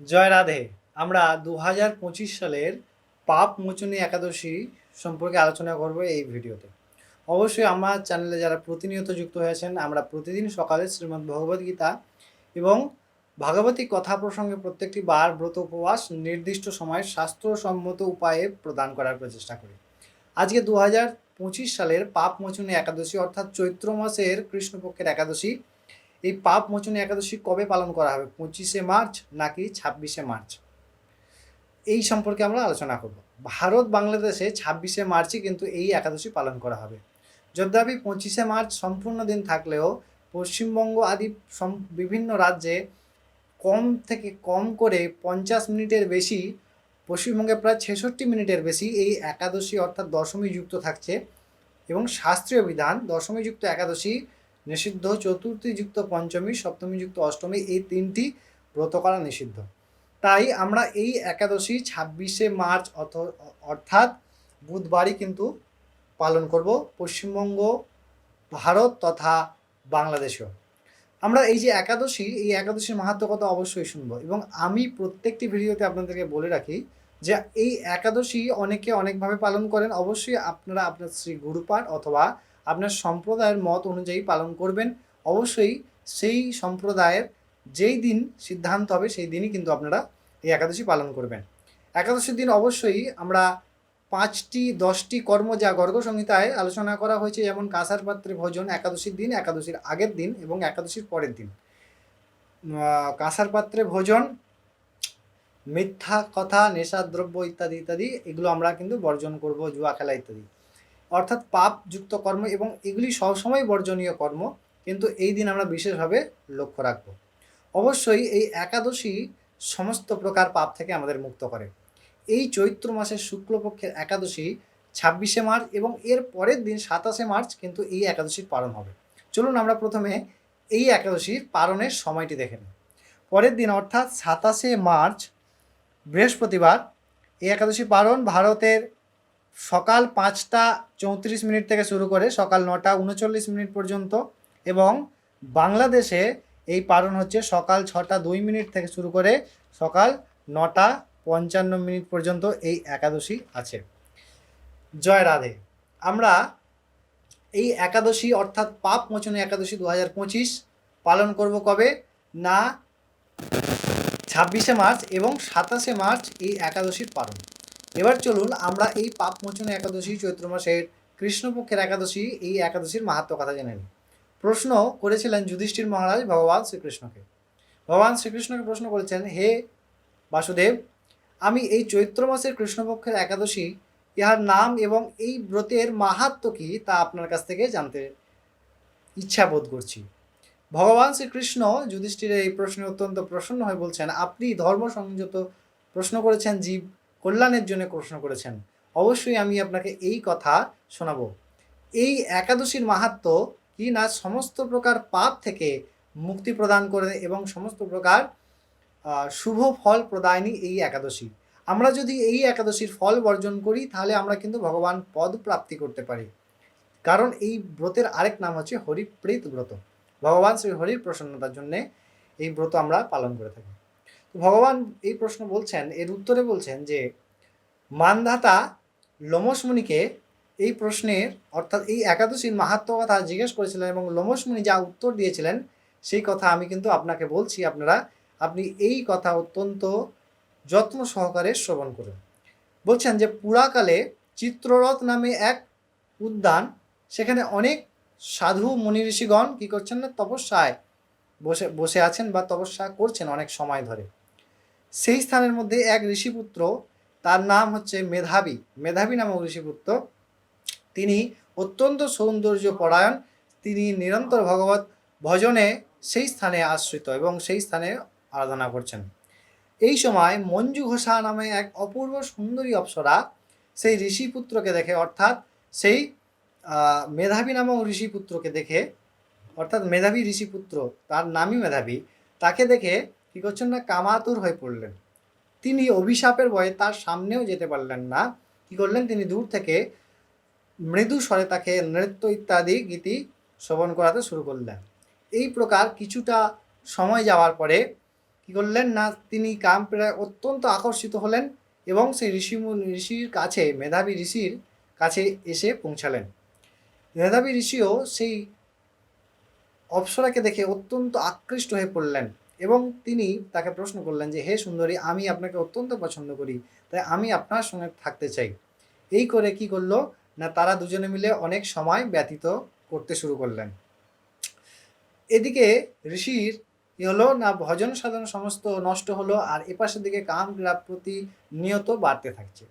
জয় রাধে। আমরা দু হাজার পঁচিশ সালের পাপ মোচনী একাদশী সম্পর্কে আলোচনা করব এই ভিডিওতে। অবশ্যই আমার চ্যানেলে যারা প্রতিনিয়ত যুক্ত হয়েছেন আমরা প্রতিদিন সকালে শ্রীমদ্ ভগবদ গীতা এবং ভাগবতী কথা প্রসঙ্গে প্রত্যেকটি বার ব্রত উপবাস নির্দিষ্ট সময়ে শাস্ত্রসম্মত উপায়ে প্রদান করার প্রচেষ্টা করি। আজকে দু হাজার পঁচিশ সালের পাপ মোচনী একাদশী অর্থাৎ চৈত্র মাসের কৃষ্ণপক্ষের একাদশী এই পাপ মোচনী একাদশী কবে পালন করা হবে? পঁচিশে মার্চ নাকি ছাব্বিশে মার্চ? এই সম্পর্কে আমরা আলোচনা করব। ভারত বাংলাদেশে ছাব্বিশে মার্চই কিন্তু এই একাদশী পালন করা হবে। যদ্যপি পঁচিশে মার্চ সম্পূর্ণ দিন থাকলেও পশ্চিমবঙ্গ আদি বিভিন্ন রাজ্যে কম থেকে কম করে পঞ্চাশ মিনিটের বেশি, পশ্চিমবঙ্গে প্রায় ছেষট্টি মিনিটের বেশি এই একাদশী অর্থাৎ দশমী যুক্ত থাকছে এবং শাস্ত্রীয় বিধান দশমী যুক্ত একাদশী নিষিদ্ধ চতুর্থী যুক্ত পঞ্চমী, সপ্তমী যুক্ত অষ্টমী এই তিনটি ব্রত করা নিষিদ্ধ। তাই আমরা এই একাদশী ছাব্বিশে মার্চ অর্থাৎ বুধবারই কিন্তু পালন করব পশ্চিমবঙ্গ, ভারত তথা বাংলাদেশেও। আমরা এই যে একাদশী, এই একাদশীর মাহাত্ম কথা অবশ্যই শুনব এবং আমি প্রত্যেকটি ভিডিওতে আপনাদেরকে বলে রাখি যে এই একাদশী অনেকে অনেকভাবে পালন করেন। অবশ্যই আপনারা আপনার শ্রী গুরুপাঠ অথবা আপনার সম্প্রদায়ের মত অনুযায়ী পালন করবেন। অবশ্যই সেই সম্প্রদায়ের যেই দিন সিদ্ধান্ত হবে, সেই দিনই কিন্তু আপনারা এই একাদশী পালন করবেন। একাদশীর দিন অবশ্যই আমরা পাঁচটি, দশটি কর্ম যা গর্গ সংহিতায় আলোচনা করা হয়েছে, যেমন কাঁসার পাত্রে ভোজন একাদশীর দিন, একাদশীর আগের দিন এবং একাদশীর পরের দিন। কাঁসার পাত্রে ভোজন, মিথ্যা কথা নেশাদ্রব্য ইত্যাদি ইত্যাদি, এগুলো আমরা কিন্তু বর্জন করব, জুয়া খেলা ইত্যাদি। অর্থাৎ পাপ, যুক্ত কর্ম এবং এগুলি সবসময় বর্জনীয় কর্ম, কিন্তু এই দিন আমরা বিশেষভাবে লক্ষ্য রাখব। অবশ্যই এই একাদশী সমস্ত প্রকার পাপ থেকে আমাদের মুক্ত করে। এই চৈত্র মাসের শুক্লপক্ষের একাদশী ছাব্বিশে মার্চ এবং এর পরের দিন সাতাশে মার্চ কিন্তু এই একাদশীর পালন হবে। চলুন আমরা প্রথমে এই একাদশীর পালনের সময়টি দেখে নিই। পরের দিন অর্থাৎ সাতাশে মার্চ বৃহস্পতিবার এই একাদশী পালন ভারতের সকাল পাঁচটা চৌত্রিশ মিনিট থেকে শুরু করে সকাল নটা উনচল্লিশ মিনিট পর্যন্ত এবং বাংলাদেশে এই পালন হচ্ছে সকাল ছটা দুই মিনিট থেকে শুরু করে সকাল নটা পঞ্চান্ন মিনিট পর্যন্ত এই একাদশী আছে। জয় রাধে। আমরা এই একাদশী অর্থাৎ পাপ মোচনী একাদশী দু হাজার পঁচিশ পালন করব কবে? না, ছাব্বিশে মার্চ এবং সাতাশে মার্চ এই একাদশীর পালন। এবার চলুন আমরা এই পাপ মোচনী একাদশী, চৈত্র মাসের কৃষ্ণপক্ষের একাদশী, এই একাদশীর মাহাত্ম কথা জেনে নিই। প্রশ্ন করেছিলেন যুধিষ্ঠির মহারাজ ভগবান শ্রীকৃষ্ণকে। ভগবান শ্রীকৃষ্ণকে প্রশ্ন করেছেন, হে বাসুদেব, আমি এই চৈত্র মাসের কৃষ্ণপক্ষের একাদশী, ইহার নাম এবং এই ব্রতের মাহাত্ম কি তা আপনার কাছ থেকে জানতে ইচ্ছা বোধ করছি। ভগবান শ্রীকৃষ্ণ যুধিষ্ঠিরের এই প্রশ্নে অত্যন্ত প্রসন্ন হয়ে বলছেন, আপনি ধর্ম সংযত প্রশ্ন করেছেন, জীব কল্যাণের জন্য প্রশ্ন করেছেন। অবশ্যই আমি আপনাকে এই কথা শোনাব। এই একাদশীর মাহাত্ম কি না সমস্ত প্রকার পাপ থেকে মুক্তি প্রদান করে এবং সমস্ত প্রকার শুভ ফল প্রদায়নী এই একাদশী। আমরা যদি এই একাদশীর ফল বর্জন করি, তাহলে আমরা কিন্তু ভগবান পদ প্রাপ্তি করতে পারি। কারণ এই ব্রতের আরেক নাম হচ্ছে হরিপ্রীত ব্রত। ভগবান শ্রী হরির প্রসন্নতার জন্যে এই ব্রত আমরা পালন করে থাকি। ভগবান এই প্রশ্ন বলছেন, এর উত্তরে বলছেন যে মানধাতা লোমসমুনিকে এই প্রশ্নের, অর্থাৎ এই একাদশীর মাহাত্ম কথা জিজ্ঞেস করেছিলেন এবং লোমসমুনি যা উত্তর দিয়েছিলেন, সেই কথা আমি কিন্তু আপনাকে বলছি আপনারা, আপনি এই কথা অত্যন্ত যত্ন সহকারে শ্রবণ করুন। বলছেন যে পুরাকালে চিত্ররথ নামে এক উদ্যান, সেখানে অনেক সাধু মুনি ঋষিগণ কী করছেন না, তপস্যায় বসে বসে আছেন বা তপস্যা করছেন অনেক সময় ধরে। সেই স্থানের মধ্যে এক ঋষিপুত্র, তার নাম হচ্ছে মেধাবী। মেধাবী নামক ঋষিপুত্র, তিনি অত্যন্ত সৌন্দর্য পরায়ণ, তিনি নিরন্তর ভগবত ভজনে সেই স্থানে আশ্রিত এবং সেই স্থানে আরাধনা করছেন। এই সময় মঞ্জু ঘোষা নামে এক অপূর্ব সুন্দরী অপ্সরা সেই ঋষিপুত্রকে দেখে, অর্থাৎ সেই মেধাবী নামক ঋষিপুত্রকে দেখে অর্থাৎ মেধাবী ঋষিপুত্র, তার নামই মেধাবী, তাকে দেখে কী করছেন না, কামাতুর হয়ে পড়লেন। তিনি অভিশাপের ভয়ে তার সামনেও যেতে পারলেন না। কী করলেন, তিনি দূর থেকে মৃদু স্বরে তাকে নৃত্য ইত্যাদি গীতি শ্রবণ করাতে শুরু করলেন। এই প্রকার কিছুটা সময় যাওয়ার পরে কি করলেন না, তিনি কাম প্রায় অত্যন্ত আকর্ষিত হলেন এবং সেই ঋষি ঋষির কাছে, মেধাবী ঋষির কাছে এসে পৌঁছালেন। মেধাবী ঋষিও সেই অপ্সরাকে দেখে অত্যন্ত আকৃষ্ট হয়ে পড়লেন এবং তিনি তাকে প্রশ্ন করলেন যে, হে সুন্দরী, আমি আপনাকে অত্যন্ত পছন্দ করি, তাই আমি আপনার সঙ্গে থাকতে চাই। এই করে কি করল? না, তারা দুজনে মিলে অনেক সময় ব্যতীত করতে শুরু করলেন। এদিকে ঋষির কি হলো, না, ভজন সাধন সমস্ত নষ্ট হলো, আর এপাশের দিকে কাম ক্রীড়া প্রতি নিয়ত বাড়তে থাকছে।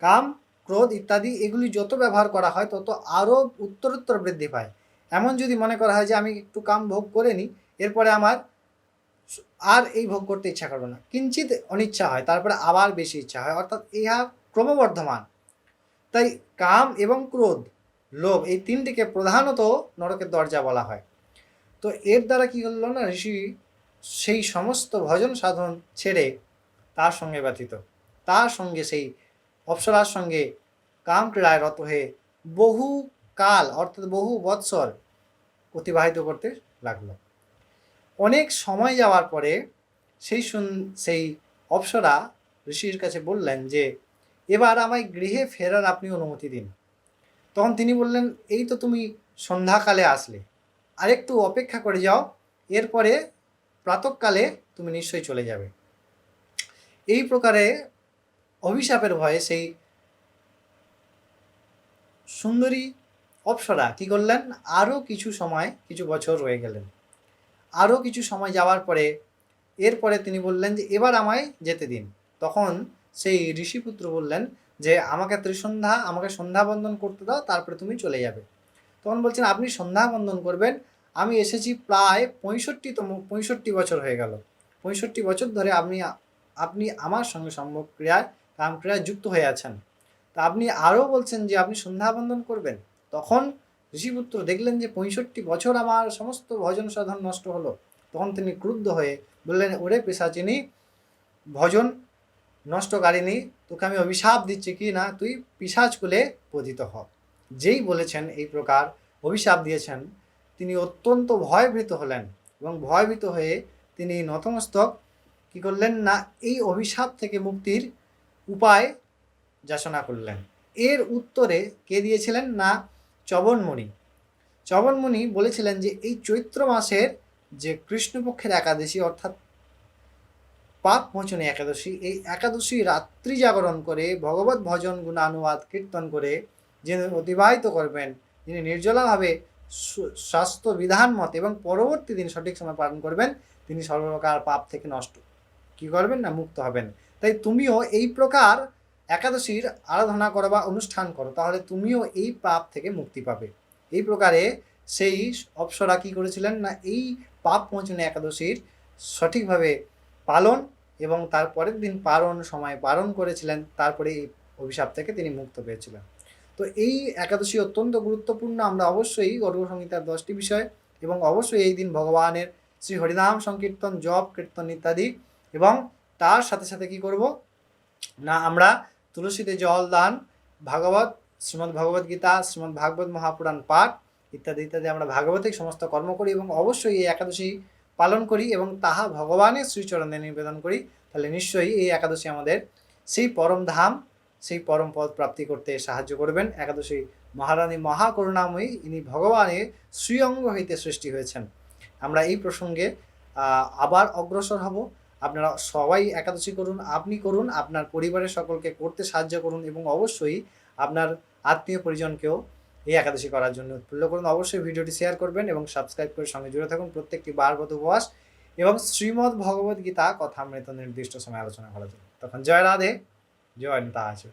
কাম, ক্রোধ ইত্যাদি, এগুলি যত ব্যবহার করা হয়, তত আরও উত্তরোত্তর বৃদ্ধি পায়। এমন যদি মনে করা হয় যে আমি একটু কাম ভোগ করে নিই, এরপরে আমার আর এই ভোগ করতে ইচ্ছা করবে না। কিঞ্চিত অনিচ্ছা হয়, তারপরে আবার বেশি ইচ্ছা হয়, অর্থাৎ ইহা ক্রমবর্ধমান। তাই কাম এবং ক্রোধ, লোভ এই তিনটিকে প্রধানত নরকের দরজা বলা হয়। তো এর দ্বারা কি হলো না, ঋষি সেই সমস্ত ভজন সাধন ছেড়ে তার সঙ্গে ব্যথিত তার সঙ্গে সেই অপ্সরার সঙ্গে কাম ক্রীড়ায় রত হয়ে বহু কাল, অর্থাৎ বহু বৎসর অতিবাহিত করতে লাগল। অনেক সময় যাওয়ার পরে সেই শুন, সেই অপ্সরা ঋষির কাছে বললেন যে, এবার আমায় গৃহে ফেরার আপনি অনুমতি দিন। তখন তিনি বললেন, এই তো তুমি সন্ধ্যাকালে আসলে। আরেকটু অপেক্ষা করে যাও, এরপরে প্রাতকালে তুমি নিশ্চয়ই চলে যাবে। এই প্রকারে অভিশাপের ভয়ে সেই সুন্দরী অপ্সরা, কি করলেন? আরও কিছু সময়, কিছু বছর রয়ে গেলেন। আরও কিছু সময় যাওয়ার পরে, এরপরে তিনি বললেন যে, এবার আমায় যেতে দিন। তখন সেই ঋষিপুত্র বললেন যে, আমাকে ত্রিসন্ধ্যা, আমাকে সন্ধ্যা বন্ধন করতে দাও, তারপরে তুমি চলে যাবে। তখন বলছেন, আপনি সন্ধ্যা বন্ধন করবেন। আমি এসেছি প্রায় পঁয়ষট্টিতম, পঁয়ষট্টি বছর হয়ে গেল। পঁয়ষট্টি বছর ধরে আপনি আপনি আমার সঙ্গে সম্ভব ক্রিয়ায়, কাম ক্রিয়ায় যুক্ত হয়ে আছেন। তা আপনি আরও বলছেন যে, আপনি সন্ধ্যা বন্ধন করবেন? তখন ঋষিপুত্র দেখলেন যে পঁয়ষট্টি বছর আমার সমস্ত ভজন সাধন নষ্ট হলো। তখন তিনি ক্রুদ্ধ হয়ে বললেন, ওরে পেশাচিনী, ভজন নষ্টকারিনী তোকে আমি অভিশাপ দিচ্ছি কি না? তুই পিসাজ কুলে পতিত হ। যেই বলেছেন এই প্রকার অভিশাপ দিয়েছেন, তিনি অত্যন্ত ভয়ভীত হলেন এবং ভয়ভীত হয়ে তিনি নতমস্তক কি করলেন না, এই অভিশাপ থেকে মুক্তির উপায় যাচনা করলেন। এর উত্তরে কে দিয়েছিলেন না চবনমণি। চবনমণি বলেছিলেন যে, এই চৈত্র মাসের যে কৃষ্ণপক্ষের একাদশী, অর্থাৎ পাপ মোচনী একাদশী, এই একাদশী রাত্রি জাগরণ করে ভগবত ভজন, গুণানুবাদ, কীর্তন করে যিনি অতিবাহিত করবেন, যিনি নির্জলাভাবে স্বাস্থ্য বিধান মতে এবং পরবর্তী দিন সঠিক সময় পালন করবেন, তিনি সর্বপ্রকার পাপ থেকে নষ্ট। কি করবেন না, মুক্ত হবেন। তাই তুমিও এই প্রকার একাদশীর আরাধনা করো বা অনুষ্ঠান করো, তাহলে তুমিও এই পাপ থেকে মুক্তি পাবে। এই প্রকারে সেই অপ্সরা কি করেছিলেন না, এই পাপ মোচনী একাদশীর সঠিকভাবে পালন এবং তার পরের দিন পালন সময় পালন করেছিলেন, তারপরে এই অভিশাপ থেকে তিনি মুক্ত পেয়েছিলেন। তো এই একাদশী অত্যন্ত গুরুত্বপূর্ণ, আমরা অবশ্যই গর্ভসংহিতার দশটি বিষয় এবং অবশ্যই এই দিন ভগবানের শ্রী হরিনাম সংকীর্তন, জপ, কীর্তন ইত্যাদি এবং তার সাথে সাথে কি করব? না, আমরা তুলসীতে জল দান, ভাগবত, শ্রীমদ্ ভগবদ গীতা, শ্রীমদ্ ভাগবত মহাপুরাণ পাঠ ইত্যাদি ইত্যাদি আমরা ভাগবতিক সমস্ত কর্ম করি এবং অবশ্যই এই একাদশী পালন করি এবং তাহা ভগবানের শ্রীচরণে নিবেদন করি। তাহলে নিশ্চয়ই এই একাদশী আমাদের সেই পরম ধাম, সেই পরম পদ প্রাপ্তি করতে সাহায্য করবেন। একাদশী মহারানী মহাকরুণাময়ী, ইনি ভগবানের শ্রীঅঙ্গ হইতে সৃষ্টি হয়েছেন। আমরা এই প্রসঙ্গে আবার অগ্রসর হব। আপনারা সবাই একাদশী করুন, আপনি করুন, আপনার পরিবারের সকলকে করতে সাহায্য করুন এবং অবশ্যই আপনার আত্মীয় পরিজনকেও এই একাদশী করার জন্য উৎফুল্ল করুন। অবশ্যই ভিডিওটি শেয়ার করবেন এবং সাবস্ক্রাইব করে সঙ্গে জুড়ে থাকুন। প্রত্যেকটি বারগত উপবাস এবং শ্রীমদ্ ভগবদ্গীতা গীতা কথামৃত নির্দিষ্ট সময় আলোচনা করার জন্য। তখন জয় রাধে, জয় নিতা আছে